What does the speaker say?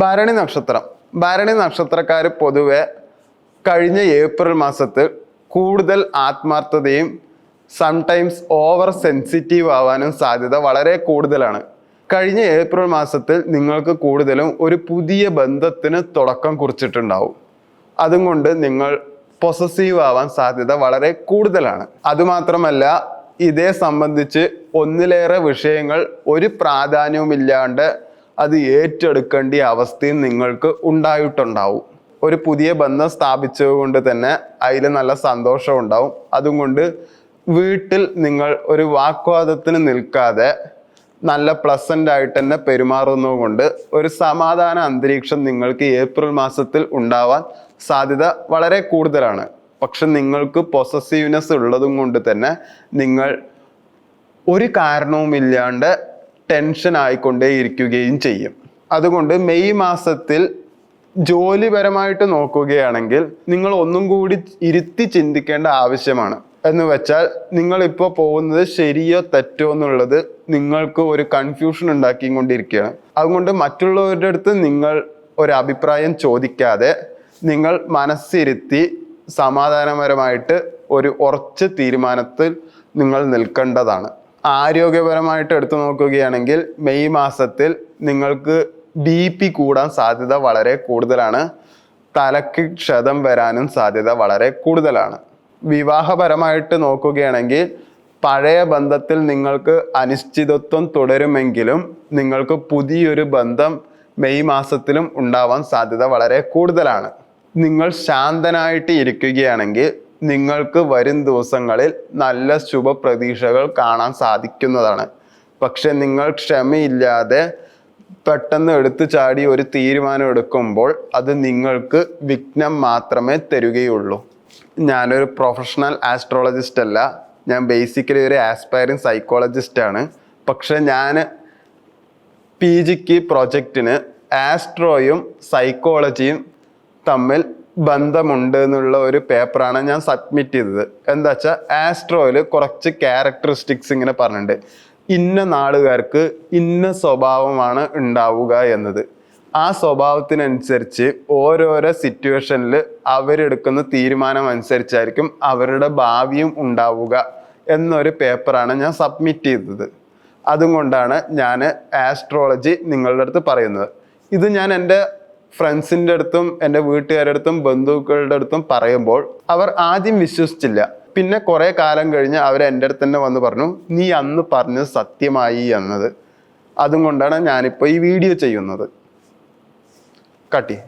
ഭരണി നക്ഷത്രം. ഭരണി നക്ഷത്രക്കാർ പൊതുവെ കഴിഞ്ഞ ഏപ്രിൽ മാസത്തിൽ കൂടുതൽ ആത്മാർത്ഥതയും സംടൈംസ് ഓവർ സെൻസിറ്റീവ് ആവാനും സാധ്യത വളരെ കൂടുതലാണ്. കഴിഞ്ഞ ഏപ്രിൽ മാസത്തിൽ നിങ്ങൾക്ക് കൂടുതലും ഒരു പുതിയ ബന്ധത്തിന് തുടക്കം കുറിച്ചിട്ടുണ്ടാവും. അതും കൊണ്ട് നിങ്ങൾ പൊസസീവ് ആവാൻ സാധ്യത വളരെ കൂടുതലാണ്. അതുമാത്രമല്ല ഇതേ സംബന്ധിച്ച് ഒന്നിലേറെ വിഷയങ്ങൾ ഒരു പ്രാധാന്യവുമില്ലാണ്ട് അത് ഏറ്റെടുക്കേണ്ട അവസ്ഥയും നിങ്ങൾക്ക് ഉണ്ടായിട്ടുണ്ടാവും. ഒരു പുതിയ ബന്ധം സ്ഥാപിച്ചതുകൊണ്ട് തന്നെ അതിൽ നല്ല സന്തോഷം ഉണ്ടാവും. അതുകൊണ്ട് വീട്ടിൽ നിങ്ങൾ ഒരു വാക്വാദത്തിന് നിൽക്കാതെ നല്ല പ്ലസന്റ് ആയിട്ട് തന്നെ പെരുമാറുന്നതുകൊണ്ട് ഒരു സമാധാന അന്തരീക്ഷം നിങ്ങൾക്ക് ഏപ്രിൽ മാസത്തിൽ ഉണ്ടാവാൻ സാധ്യത വളരെ കൂടുതലാണ്. പക്ഷെ നിങ്ങൾക്ക് പൊസസീവ്നെസ് ഉള്ളതും കൊണ്ട് തന്നെ നിങ്ങൾ ഒരു കാരണവുമില്ലാണ്ട് ടെൻഷൻ ആയിക്കൊണ്ടേ ഇരിക്കുകയും ചെയ്യും. അതുകൊണ്ട് മെയ് മാസത്തിൽ ജോലിപരമായിട്ട് നോക്കുകയാണെങ്കിൽ നിങ്ങൾ ഒന്നും കൂടി ഇരുത്തി ചിന്തിക്കേണ്ട ആവശ്യമാണ്. എന്ന് വെച്ചാൽ നിങ്ങൾ ഇപ്പോൾ പോകുന്നത് ശരിയോ തെറ്റോ എന്നുള്ളത് നിങ്ങൾക്ക് ഒരു കൺഫ്യൂഷൻ ഉണ്ടാക്കിക്കൊണ്ടിരിക്കുകയാണ് അതുകൊണ്ട് മറ്റുള്ളവരുടെ അടുത്ത് നിങ്ങൾ ഒരു അഭിപ്രായം ചോദിക്കാതെ നിങ്ങൾ മനസ്സിരുത്തി സമാധാനപരമായിട്ട് ഒരു ഉറച്ച തീരുമാനത്തിൽ നിങ്ങൾ നിൽക്കേണ്ടതാണ്. ആരോഗ്യപരമായിട്ട് എടുത്തു നോക്കുകയാണെങ്കിൽ മെയ് മാസത്തിൽ നിങ്ങൾക്ക് ബി പി കൂടാൻ സാധ്യത വളരെ കൂടുതലാണ്. തലക്ക് ക്ഷതം വരാനും സാധ്യത വളരെ കൂടുതലാണ്. വിവാഹപരമായിട്ട് നോക്കുകയാണെങ്കിൽ പഴയ ബന്ധത്തിൽ നിങ്ങൾക്ക് അനിശ്ചിതത്വം തുടരുമെങ്കിലും നിങ്ങൾക്ക് പുതിയൊരു ബന്ധം മെയ് മാസത്തിലും ഉണ്ടാവാൻ സാധ്യത വളരെ കൂടുതലാണ്. നിങ്ങൾ ശാന്തനായിട്ട് ഇരിക്കുകയാണെങ്കിൽ നിങ്ങൾക്ക് വരും ദിവസങ്ങളിൽ നല്ല ശുഭപ്രതീക്ഷകൾ കാണാൻ സാധിക്കുന്നതാണ്. പക്ഷെ നിങ്ങൾ ക്ഷമയില്ലാതെ പെട്ടെന്ന് എടുത്തു ചാടി ഒരു തീരുമാനം എടുക്കുമ്പോൾ അത് നിങ്ങൾക്ക് വിഘ്നം മാത്രമേ തരുകയുള്ളൂ. ഞാനൊരു പ്രൊഫഷണൽ ആസ്ട്രോളജിസ്റ്റ് അല്ല. ഞാൻ ബേസിക്കലി ഒരു ആസ്പയറിങ് സൈക്കോളജിസ്റ്റാണ് പക്ഷെ ഞാൻ പി ജിക്ക് പ്രൊജക്റ്റിന് ആസ്ട്രോയും സൈക്കോളജിയും തമ്മിൽ ബന്ധമുണ്ട് എന്നുള്ള ഒരു പേപ്പറാണ് ഞാൻ സബ്മിറ്റ് ചെയ്തത്. എന്താ വെച്ചാൽ ആസ്ട്രോയിൽ കുറച്ച് ക്യാരക്ടറിസ്റ്റിക്സ് ഇങ്ങനെ പറഞ്ഞിട്ടുണ്ട്. ഇന്ന നാളുകാർക്ക് ഇന്ന സ്വഭാവമാണ് ഉണ്ടാവുക എന്നത്. ആ സ്വഭാവത്തിനനുസരിച്ച് ഓരോരോ സിറ്റുവേഷനിൽ അവരെടുക്കുന്ന തീരുമാനം അനുസരിച്ചായിരിക്കും അവരുടെ ഭാവിയും ഉണ്ടാവുക എന്നൊരു പേപ്പറാണ് ഞാൻ സബ്മിറ്റ് ചെയ്തത്. അതുകൊണ്ടാണ് ഞാൻ ആസ്ട്രോളജി നിങ്ങളുടെ അടുത്ത് പറയുന്നത്. ഇത് ഞാൻ എന്റെ ഫ്രണ്ട്സിന്റെ അടുത്തും എന്റെ വീട്ടുകാരുടെ അടുത്തും ബന്ധുക്കളുടെ അടുത്തും പറയുമ്പോൾ അവർ ആദ്യം വിശ്വസിച്ചില്ല. പിന്നെ കുറേ കാലം കഴിഞ്ഞ് അവർ എന്റെ അടുത്ത് തന്നെ വന്ന് പറഞ്ഞു നീ അന്ന് പറഞ്ഞത് സത്യമായി എന്നത്. അതും കൊണ്ടാണ് ഞാനിപ്പോൾ ഈ വീഡിയോ ചെയ്യുന്നത്. കട്ടി